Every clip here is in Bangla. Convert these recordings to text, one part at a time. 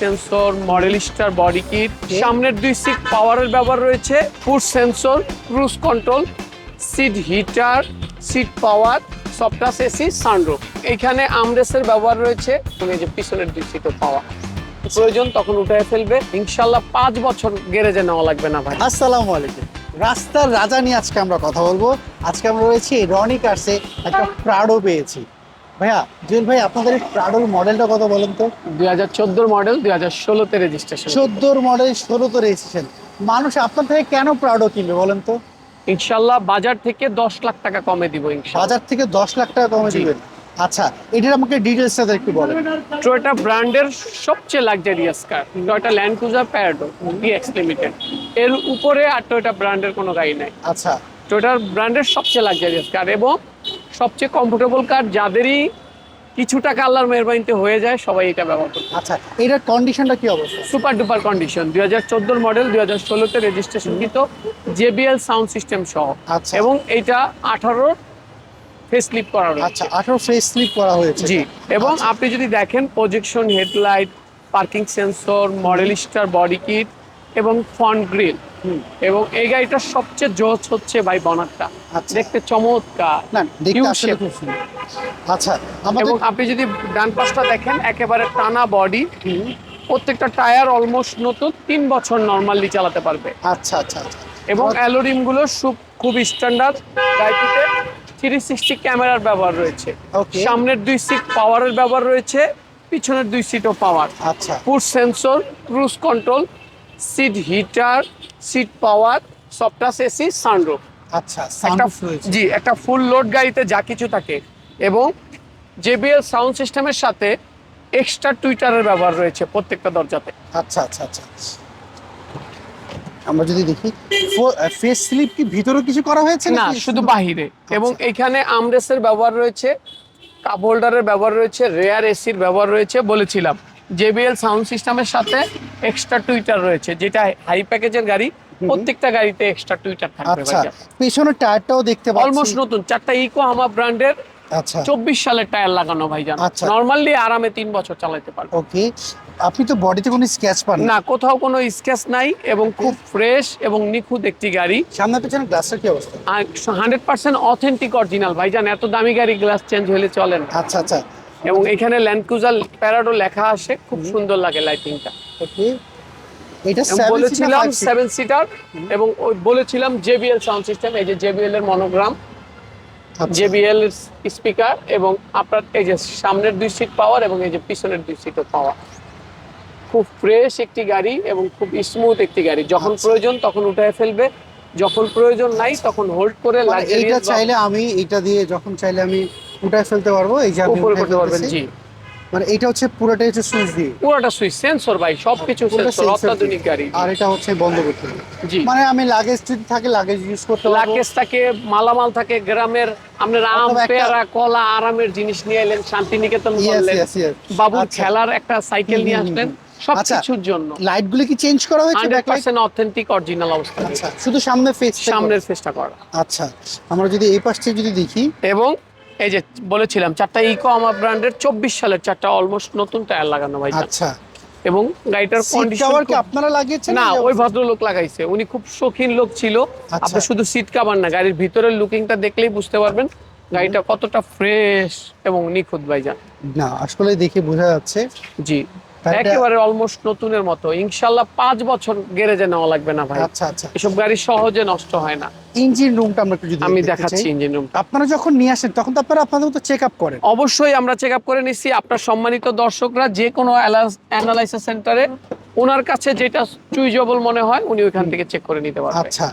Sensor model star body kit সামনের দুই সিট পাওয়ারের ব্যবহার রয়েছে foot sensor cruise control seat heater seat power সফটাস AC sunroof এখানে আমরেসের ব্যবহার রয়েছে এই যে পিছনের দুই সিটও পাওয়া প্রয়োজন তখন উঠে ফেলবে। ইনশাল্লাহ পাঁচ বছর গ্যারেজে নেওয়া লাগবে না ভাই। আসসালামু আলাইকুম। রাস্তার রাজা নিয়ে আজকে আমরা কথা বলব। আজকে আমরা রয়েছি রনি কার্সে একটা প্রাডো পেয়েছি। ভাইয়া জুয়েল ভাই আপনাদের প্রাডোর মডেলটা কত বলেন তো? দুই হাজার চোদ্দোর মডেল দুই হাজার ষোলোতে রেজিস্ট্রেশন চোদ্দোর মডেল ষোলোতে রেজিস্ট্রেশন মানুষ আপনার থেকে কেন প্রাডো কিনবে বলেন তো? ইনশাল্লাহ বাজার থেকে দশ লাখ টাকা কমে দিব বাজার থেকে দশ লাখ টাকা কমে দিবেন। আচ্ছা এটার আমাকে ডিটেলসটা একটু বলেন। টয়োটা ব্র্যান্ডের সবচেয়ে luxurious car Toyota Land Cruiser Prado DX limited এর উপরে আর টয়োটা ব্র্যান্ডের কোনো গাড়ি নাই। আচ্ছা। টয়োটার ব্র্যান্ডের সবচেয়ে লাক্সারিয়াস কার এবং সবচেয়ে কমফোর্টেবল কার যাদেরই কিছু টাকা আল্লাহর মেহরবানিতে হয়ে যায় সবাই এটা ব্যবহার করে আচ্ছা এটার কন্ডিশনটা কি অবস্থা? সুপার ডুপার কন্ডিশন দুই হাজার চোদ্দোর মডেল দুই হাজার ষোলোতে রেজিস্ট্রেশন কিন্তু জেবিএল সাউন্ড সিস্টেম সহ। আচ্ছা। এবং এটা আঠারো ফেস লিপ করা রয়েছে। আচ্ছা আঠারো ফেস স্লিপ করা হয়েছে। জি এবং আচ্ছা। আপনি যদি দেখেন projection headlight parking sensor model star body kit এবং ফ্রন্ট গ্রিল। এবং এই গাড়িটার সবচেয়ে জোস হচ্ছে ভাই বনারটা আচ্ছা। দেখতে চমৎকার। আচ্ছা এবং আপনি যদি ডান পাশটা দেখেন একেবারে টানা বডি প্রত্যেকটা টায়ার অলমোস্ট নতুন তিন বছর নর্মালি চালাতে পারবে। আচ্ছা আচ্ছা আচ্ছা। এবং অ্যালোরিমগুলো খুব স্ট্যান্ডার্ড গাড়িটিতে থ্রি সিক্সটি ক্যামেরার ব্যবহার রয়েছে। সামনের দুই সিট পাওয়ারের ব্যবহার রয়েছে পিছনের দুই সিটও পাওয়ার আচ্ছা। Foot sensor cruise control seat heater seat power সফটাস AC sunroof আচ্ছা একটা জি একটা ফুল লোড গাড়িতে যা কিছু থাকে। এবং জেবিএল সাউন্ড সিস্টেমের সাথে এক্সট্রা টুইটারের ব্যবহার রয়েছে প্রত্যেকটা দরজাতে। আচ্ছা আচ্ছা আচ্ছা আমরা যদি দেখি ফেস স্লিপ কি ভিতরে কিছু করা হয়েছে না শুধু বাহিরে। এবং এখানে আমরেসের ব্যবহার রয়েছে কাপ হোল্ডারের ব্যবহার রয়েছে রেয়ার এসির ব্যবহার রয়েছে বলেছিলাম। জেবিএল সাউন্ড সিস্টেমের সাথে এক্সট্রা টুইটার রয়েছে যেটা হাই প্যাকেজের গাড়ি প্রত্যেকটা গাড়িতে এক্সট্রা টুইটার থাকবে আচ্ছা পেছনের টায়ারটাও দেখতে পাচ্ছি। অলমোস্ট নতুন চারটা ইকো হামা ব্র্যান্ডের আচ্ছা। চব্বিশ সালের টায়ার লাগানো ভাইজান। আচ্ছা। নর্মালি আরামে তিন বছর চালাতে পারবে। ওকে আপনি তো বডিতে কোনো স্কেচ পান না। কোথাও কোনো স্কেচ নাই এবং খুব ফ্রেশ এবং নিখুঁত একটি গাড়ি। সামনে পেছনে গ্লাসের কি অবস্থা? হান্ড্রেড পার্সেন্ট অথেন্টিক অরিজিনাল ভাইজান এত দামি গাড়ি গ্লাস চেঞ্জ হলে চলে না। আচ্ছা আচ্ছা। এবং এখানে ল্যান্ড ক্রুজার প্যারাডো লেখা আসে খুব সুন্দর লাগে লাইটিংটা ওকে। এটা বলেছিলাম সেভেন সিটার এবং ওই বলেছিলাম জেবিএল সাউন্ড সিস্টেম এই যে জেবিএল এর মনোগ্রাম। জেবিএল স্পিকার এবং আপনার এই যে সামনের দুই সিট পাওয়ার এবং এই যে পিছনের দুই সিটও পাওয়ার খুব ফ্রেশ একটি গাড়ি এবং খুব স্মুথ একটি গাড়ি। যখন আচ্ছা। প্রয়োজন তখন উঠায় ফেলবে যখন প্রয়োজন নাই তখন হোল্ড করে মানে এইটা luxurious বা চাইলে আমি এটা দিয়ে যখন চাইলে আমি উঠায় ফেলতে পারব এই যে আমি উপরে করতে পারবেন জি। মানে এটা হচ্ছে পুরোটাই হচ্ছে সুইচ দিয়ে। পুরোটা সুইচ সেন্সর ভাই সবকিছু পুরোটা সেন্সর অত্যাধুনিক গাড়ি। আর এটা হচ্ছে বন্ধ করতে জি। মানে আমি লাগেজ যদি থাকে লাগেজ ইউজ করতে পারব। লাকেজ থাকে মালামাল থাকে গ্রামের আপনার আম পেয়ারা কলা আরামের জিনিস নিয়ে এলেন শান্তিনিকেতন yes. বাবুর আচ্ছা। খেলার একটা সাইকেল নিয়ে আসলেন। সবকিছুর জন্য। লাইটগুলো কি চেঞ্জ করা হয়েছে? Hundred backlight? Percent authentic original অবস্থা। আচ্ছা শুধু সামনে ফেস সামনের ফেসটা করা। আচ্ছা আমরা যদি এই পাশ থেকে যদি দেখি এবং এই যে বলেছিলাম চারটা ইকো আমার ব্র্যান্ডের চব্বিশ সালের চারটা অলমোস্ট নতুন টায়ার লাগানো ভাই। আচ্ছা। এবং গাড়িটার কন্ডিশন কি আপনারা লাগিয়েছেন? না ওই? ভদ্রলোক লাগাইছে। উনি খুব শৌখিন লোক ছিল। আচ্ছা। আপনি শুধু সিট কাভার না গাড়ির ভিতরের লুকিংটা দেখলেই বুঝতে পারবেন। গাড়িটা কতটা ফ্রেশ এবং নিখুঁত ভাইজান। না আসলে দেখে বোঝা যাচ্ছে। জি। একেবারে অলমোস্ট নতুনের মতো। ইনশাল্লাহ পাঁচ বছর গ্যারেজে নেওয়া লাগবে না ভাই। আচ্ছা আচ্ছা। এসব গাড়ি সহজে নষ্ট হয় না। ইঞ্জিন রুমটা আমরা একটু যদি আমি দেখাচ্ছি ইঞ্জিন রুম আপনারা যখন নিয়ে আসেন তখন তো আপনারা আপনাদের মতো চেক আপ করেন। অবশ্যই আমরা চেক আপ করে নিচ্ছি আপনার সম্মানিত দর্শকরা যে কোনো অ্যানালাইসিস সেন্টারে ওনার কাছে যেটা চুইজেবল মনে হয় উনি ওইখান থেকে চেক করে নিতে পারবেন আচ্ছা।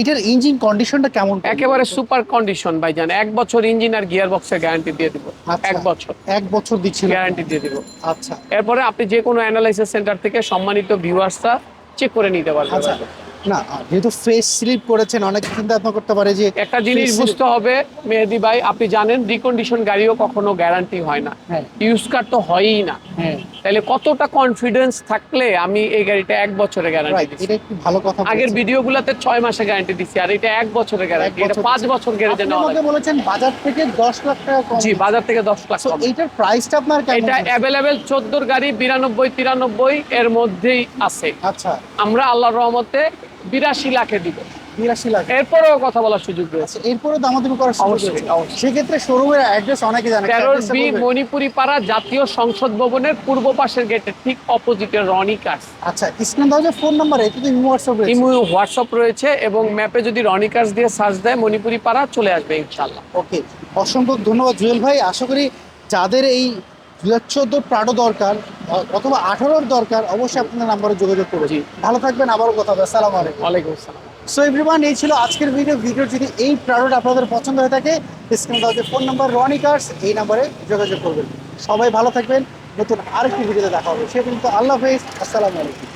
এটার ইঞ্জিন কন্ডিশনটা কেমন? একেবারে সুপার কন্ডিশন ভাইজান। এক বছর ইঞ্জিন আর গিয়ার বক্সের গ্যারান্টি দিয়ে দিব। আচ্ছা। এক বছর। এক বছর দিচ্ছিল। গ্যারান্টি দিয়ে দিব। আচ্ছা। এরপরে আপনি যে কোনো অ্যানালাইসিস সেন্টার থেকে সম্মানিত ভিউয়ার্সরা চেক করে নিতে পারবেন। আচ্ছা। না যেহেতু ফেস স্লিপ করেছেন অনেক চিন্তা ভাবনা করতে পারে যে একটা জিনিস বুঝতে হবে মেহেদি ভাই আপনি জানেন রিকন্ডিশন গাড়িও কখনো গ্যারান্টি হয় না। হ্যাঁ। ইউজ কার তো হয়ই না। হ্যাঁ। তাহলে কতটা কনফিডেন্স থাকলে আমি এই গাড়িটা এক বছরের গ্যারান্টি দিচ্ছি এটা একটু ভালো কথা আগের ভিডিওগুলোতে ছয় মাসে গ্যারান্টি দিচ্ছি আর এটা এক বছরের গ্যারান্টি এটা বছর পাঁচ বছর গ্যারেজে আপনি নেওয়া আমাকে বলেছেন বাজার থেকে দশ লাখ টাকা কম। জি বাজার থেকে দশ লাখ কম। এইটার প্রাইসটা আপনার কেমন এটা? অ্যাভেলেবেল চোদ্দোর গাড়ি বিরানব্বই তিরানব্বই এর মধ্যেই আছে। আচ্ছা। আমরা আল্লাহর রহমতে বিরাশি লাখে দিব। বিরাশি লাখ। এরপরেও কথা বলার সুযোগ রয়েছে। আচ্ছা এরপরে দামাদামি করার সুযোগ রয়েছে। সেক্ষেত্রে শোরুমের অ্যাড্রেস অনেকে জানে তেরোর বি মণিপুরি পাড়া জাতীয় সংসদ ভবনের পূর্ব পাশের গেটের ঠিক অপোজিটে রনি কার্স আচ্ছা স্ক্রিন দাও যে ফোন নাম্বার এতে তো ইমো হোয়াটসঅ্যাপ রয়েছে? ইমু হোয়াটসঅ্যাপ রয়েছে এবং ম্যাপে যদি রনি কার্স দিয়ে সার্চ দেয় মণিপুরি পাড়া চলে আসবে ইনশাল্লাহ ওকে অসংখ্য ধন্যবাদ জুয়েল ভাই। আশা করি যাদের এই দু হাজার চোদ্দোর প্রাডো দরকার অথবা আঠারোর দরকার অবশ্যই আপনাদের নাম্বারে যোগাযোগ করেছি। ভালো থাকবেন আবারও কথা হবে। সালাম আলাইকুম। ওয়ালাইকুম আসসালাম। সো এভরিওয়ান এই ছিল আজকের ভিডিও ভিডিও যদি এই প্রাডোটা আপনাদের পছন্দ হয়ে থাকে স্ক্রিন দেওয়া ফোন নাম্বার রনি কার্স এই নাম্বারে যোগাযোগ করবেন। সবাই ভালো থাকবেন। নতুন আরেকটি ভিডিওতে দেখা হবে। সে কিন্তু আল্লাহ হাফেজ। আসসালামু আলাইকুম।